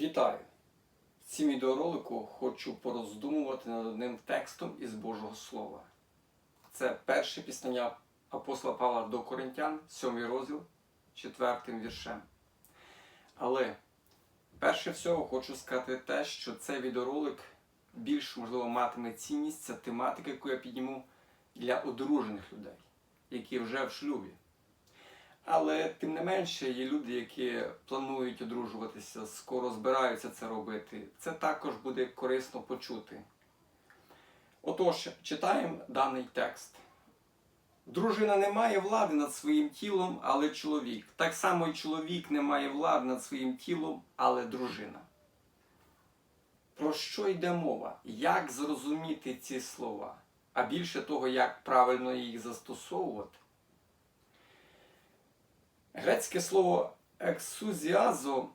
Вітаю! В цім відеоролику хочу пороздумувати над одним текстом із Божого Слова. Це перше піснання апостола Павла до Коринтян, 7 розділ, 4 віршем. Але перше всього хочу сказати те, що цей відеоролик більш, можливо, матиме цінність, це тематика, яку я підніму для одружених людей, які вже в шлюбі. Але тим не менше є люди, які планують одружуватися, скоро збираються це робити. Це також буде корисно почути. Отож, читаємо даний текст. Дружина не має влади над своїм тілом, але чоловік. Так само і чоловік не має влади над своїм тілом, але дружина. Про що йде мова? Як зрозуміти ці слова? А більше того, як правильно їх застосовувати? Грецьке слово ексузіазо,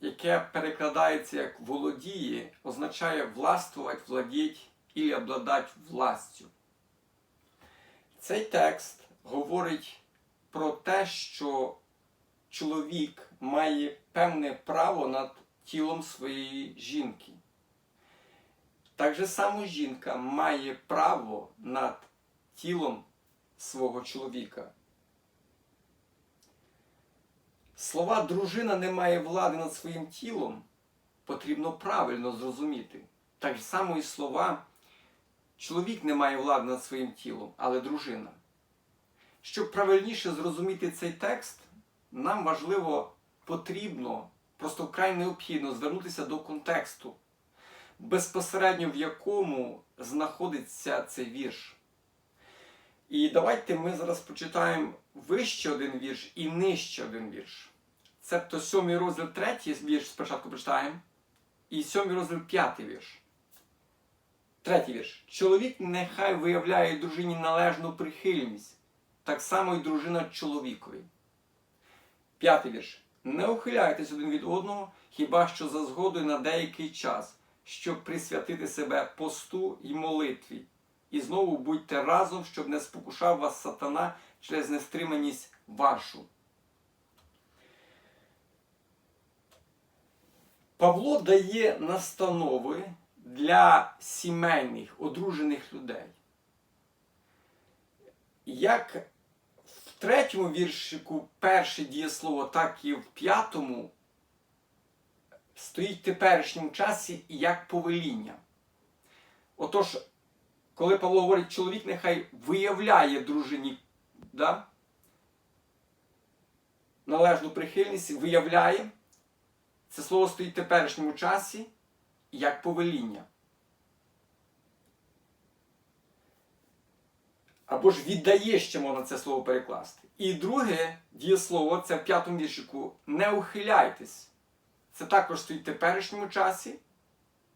яке перекладається як володіє, означає властвувати, владіть і обладати властю. Цей текст говорить про те, що чоловік має певне право над тілом своєї жінки. Так же само жінка має право над тілом свого чоловіка. Слова дружина не має влади над своїм тілом потрібно правильно зрозуміти. Так само і слова чоловік не має влади над своїм тілом, але дружина. Щоб правильніше зрозуміти цей текст, нам важливо потрібно, просто вкрай необхідно звернутися до контексту, безпосередньо в якому знаходиться цей вірш. І давайте ми зараз почитаємо вище один вірш і нижче один вірш. Цебто сьомий розділ третій вірш спочатку прочитаємо. І сьомий розділ п'ятий вірш. Третій вірш. Чоловік нехай виявляє дружині належну прихильність, так само і дружина чоловікові. П'ятий вірш. Не ухиляйтесь один від одного, хіба що за згодою на деякий час, щоб присвятити себе посту і молитві. І знову будьте разом, щоб не спокушав вас сатана через нестриманість вашу. Павло дає настанови для сімейних, одружених людей. Як в третьому віршику перше дієслово, так і в п'ятому стоїть в теперішньому часі як повеління. Отож, коли Павло говорить, чоловік нехай виявляє дружині да? належну прихильність, виявляє, це слово стоїть в теперішньому часі як повеління. Або ж віддає, ще можна це слово перекласти. І друге дієслово, це в п'ятому віршику не ухиляйтесь. Це також стоїть в теперішньому часі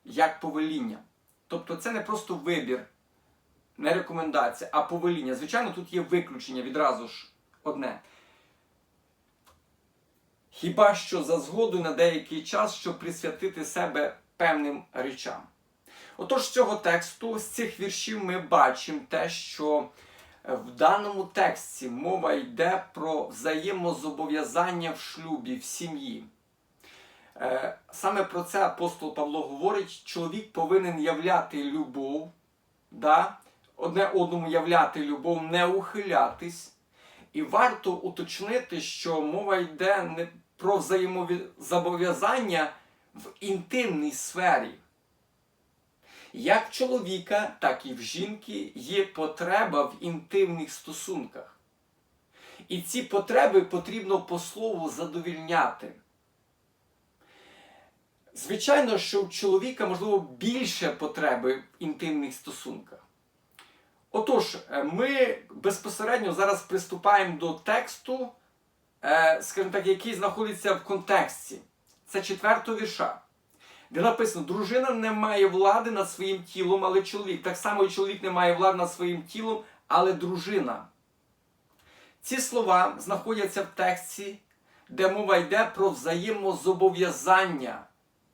як повеління. Тобто це не просто вибір, не рекомендація, а повеління. Звичайно, тут є виключення відразу ж одне. Хіба що за згоду на деякий час, щоб присвятити себе певним речам. Отож, з цього тексту, з цих віршів, ми бачимо те, що в даному тексті мова йде про взаємозобов'язання в шлюбі, в сім'ї. Е, Саме про це апостол Павло говорить: чоловік повинен являти любов, да? Одне одному являти любов, не ухилятись. І варто уточнити, що мова йде не про взаємозобов'язання в інтимній сфері. Як в чоловіка, так і в жінки є потреба в інтимних стосунках. І ці потреби потрібно по слову задовільняти. Звичайно, що у чоловіка, можливо, більше потреби в інтимних стосунках. Отож, ми безпосередньо зараз приступаємо до тексту, скажімо так, який знаходиться в контексті. Це четвертого вірша. Де написано: дружина не має влади над своїм тілом, але чоловік. Так само і чоловік не має влади над своїм тілом, але дружина. Ці слова знаходяться в тексті, де мова йде про взаємозобов'язання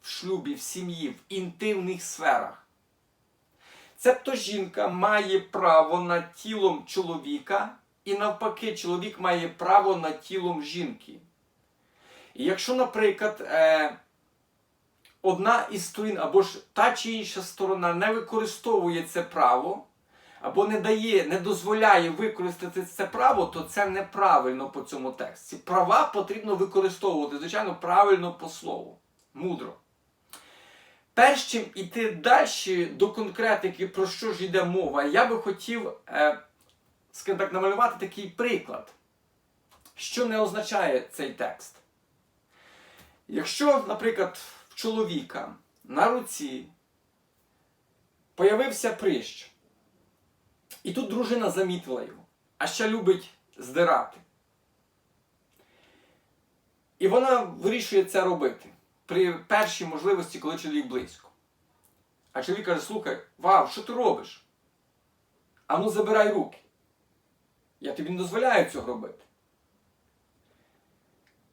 в шлюбі, в сім'ї, в інтимних сферах. Цебто жінка має право над тілом чоловіка, і навпаки, чоловік має право над тілом жінки. І якщо, наприклад, е, одна із сторін, або ж та чи інша сторона не використовує це право, або не дає, не дозволяє використати це право, то це неправильно по цьому тексті. Права потрібно використовувати, звичайно, правильно по слову. Мудро. Перш чим іти далі до конкретики, про що ж йде мова, я би хотів, е, скажімо так, намалювати такий приклад, що не означає цей текст. Якщо, наприклад, в чоловіка на руці появився прищ, і тут дружина замітила його, а ще любить здирати. І вона вирішує це робити при першій можливості, коли чоловік близько. А чоловік каже: слухай, вау, що ти робиш? А ну забирай руки. Я тобі не дозволяю цього робити.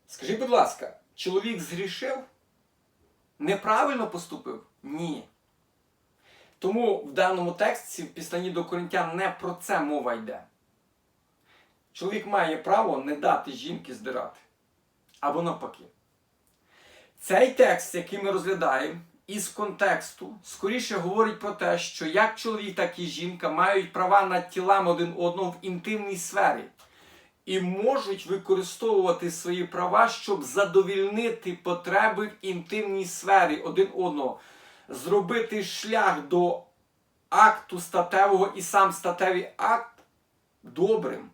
Скажи, будь ласка, чоловік згрішив? Неправильно поступив? Ні. Тому в даному тексті, в післанні до Коринтян, не про це мова йде. Чоловік має право не дати жінки здирати. Або навпаки. Цей текст, який ми розглядаємо, із контексту, скоріше говорить про те, що як чоловік, так і жінка мають права над тілами один одного в інтимній сфері і можуть використовувати свої права, щоб задовільнити потреби в інтимній сфері один одного, зробити шлях до акту статевого і сам статевий акт добрим.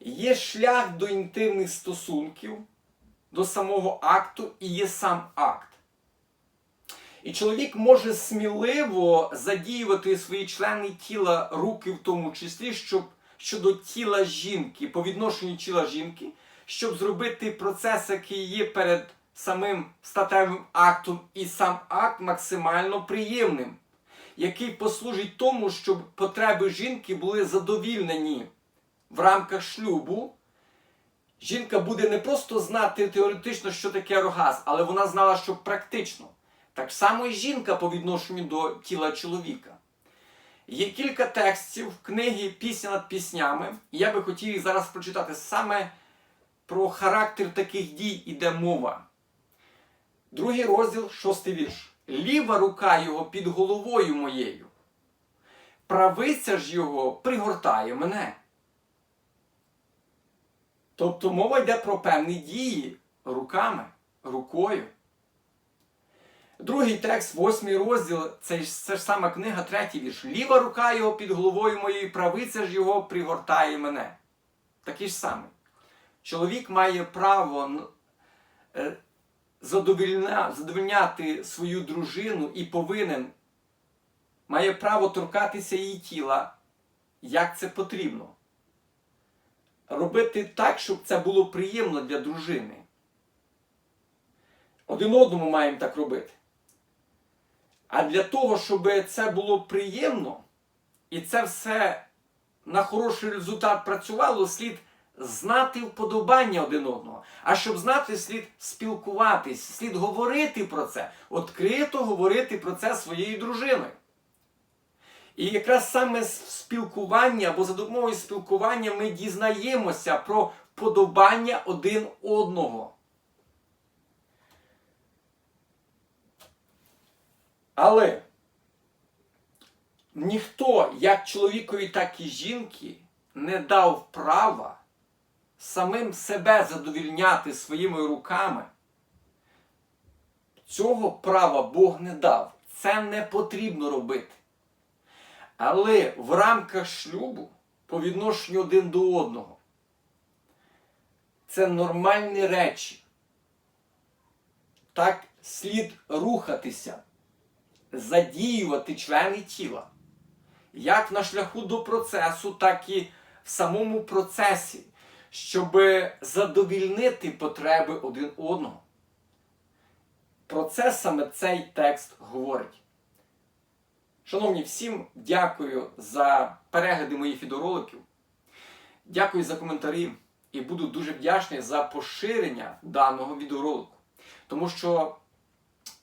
Є шлях до інтимних стосунків, до самого акту і є сам акт. І чоловік може сміливо задіювати свої члени тіла, руки в тому числі, щоб щодо тіла жінки, по відношенню тіла жінки, щоб зробити процес, який є перед самим статевим актом, і сам акт максимально приємним, який послужить тому, щоб потреби жінки були задовільнені в рамках шлюбу. Жінка буде не просто знати теоретично, що таке оргазм, але вона знала, що практично. Так само і жінка по відношенню до тіла чоловіка. Є кілька текстів в книгі Пісня над піснями. І я би хотів зараз прочитати саме про характер таких дій іде мова. Другий розділ, шостий вірш. Ліва рука його під головою моєю. Правиця ж його пригортає мене. Тобто мова йде про певні дії руками, рукою. Другий текст, восьмий розділ, це ж, це ж сама книга, третій вірш. Ліва рука його під головою моєю, правиця ж його пригортає мене. Такий ж самий. Чоловік має право е, задовільняти свою дружину і повинен, має право торкатися її тіла, як це потрібно. Робити так, щоб це було приємно для дружини. Один одному маємо так робити. А для того, щоб це було приємно, і це все на хороший результат працювало, слід знати вподобання один одного. А щоб знати, слід спілкуватись, слід говорити про це, відкрито говорити про це своєю дружиною. І якраз саме з спілкування або за допомогою спілкування ми дізнаємося про вподобання один одного. Але ніхто, як чоловікові, так і жінки, не дав права самим себе задовільняти своїми руками. Цього права Бог не дав. Це не потрібно робити. Але в рамках шлюбу по відношенню один до одного це нормальні речі. Так слід рухатися задіювати члени тіла, як на шляху до процесу, так і в самому процесі, щоб задовільнити потреби один одного. Про це саме цей текст говорить. Шановні, всім дякую за перегляди моїх відеороликів. Дякую за коментарі і буду дуже вдячний за поширення даного відеоролику. Тому що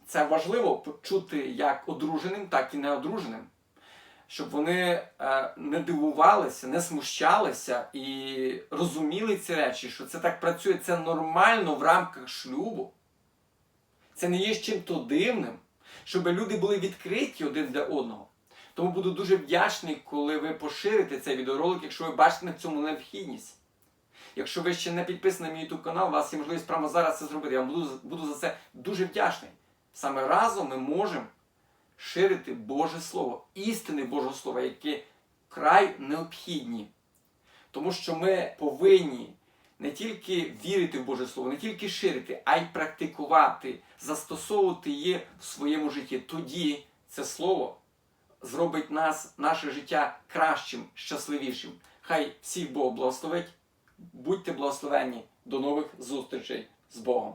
це важливо почути як одруженим, так і неодруженим, щоб вони е, не дивувалися, не смущалися і розуміли ці речі, що це так працює, це нормально в рамках шлюбу. Це не є чим-то дивним, щоб люди були відкриті один для одного. Тому буду дуже вдячний, коли ви поширите цей відеоролик, якщо ви бачите на цьому необхідність. Якщо ви ще не підписані на мій YouTube канал, у вас є можливість прямо зараз це зробити. Я вам буду, буду за це дуже вдячний. Саме разом ми можемо ширити Боже Слово, істини Божого Слова, які край необхідні. Тому що ми повинні не тільки вірити в Боже Слово, не тільки ширити, а й практикувати, застосовувати її в своєму житті. Тоді це слово зробить нас, наше життя кращим, щасливішим. Хай всіх Бог благословить. Будьте благословенні. До нових зустрічей з Богом.